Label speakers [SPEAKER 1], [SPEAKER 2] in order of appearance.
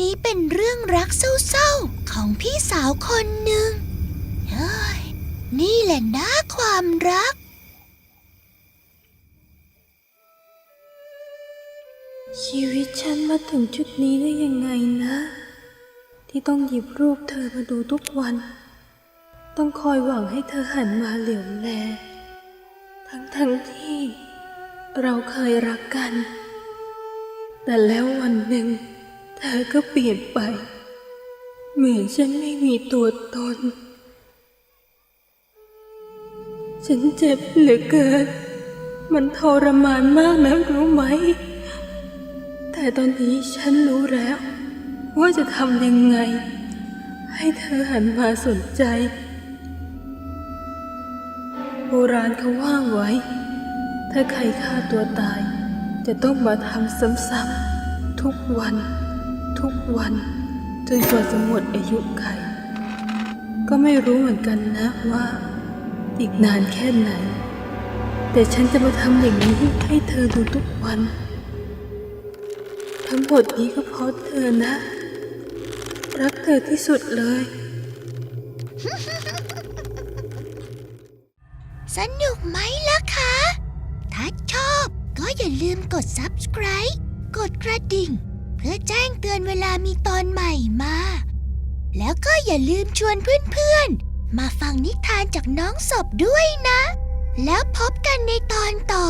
[SPEAKER 1] นี้เป็นเรื่องรักเศร้าๆ ของพี่สาวคนหนึ่งเฮ้ยนี่แหละนะความรัก
[SPEAKER 2] ชีวิตฉันมาถึงจุดนี้ได้ยังไงนะ ที่ต้องหยิบรูปเธอมาดูทุกวัน ต้องคอยหวังให้เธอหันมาเหลียวแล ทั้งทั้งที่ เราเคยรักกัน แต่แล้ววันหนึ่ง เธอก็เปลี่ยนไป เหมือนฉันไม่มีตัวตน ฉันเจ็บเหลือเกิน มันทรมานมากนะรู้ไหม แต่ตอนนี้ฉันรู้แล้ว ว่าจะทำยังไง ให้เธอหันมาสนใจ โบราณเขาว่าไว้ ถ้าใครฆ่าตัวตาย จะต้องมาทำซ้ำๆทุกวัน ทุกวันจนกว่าจะหมดอายุไข ก็ไม่รู้เหมือนกันนะว่า อีกนานแค่ไหน แต่ฉันจะมาทำอย่างนี้ให้เธอดูทุกวัน ทั้งหมดนี้ก็เพราะเธอนะ รักเธอที่สุดเลย
[SPEAKER 1] สนุกไหมล่ะคะ ถ้าชอบก็อย่าลืมกด subscribe กดกระดิ่ง พื่อแจ้งเตือนเวลามีตอนใหม่มา แล้วก็อย่าลืมชวนเพื่อนๆ มาฟังนิทานจากน้องศพด้วยนะ แล้วพบกันในตอนต่อ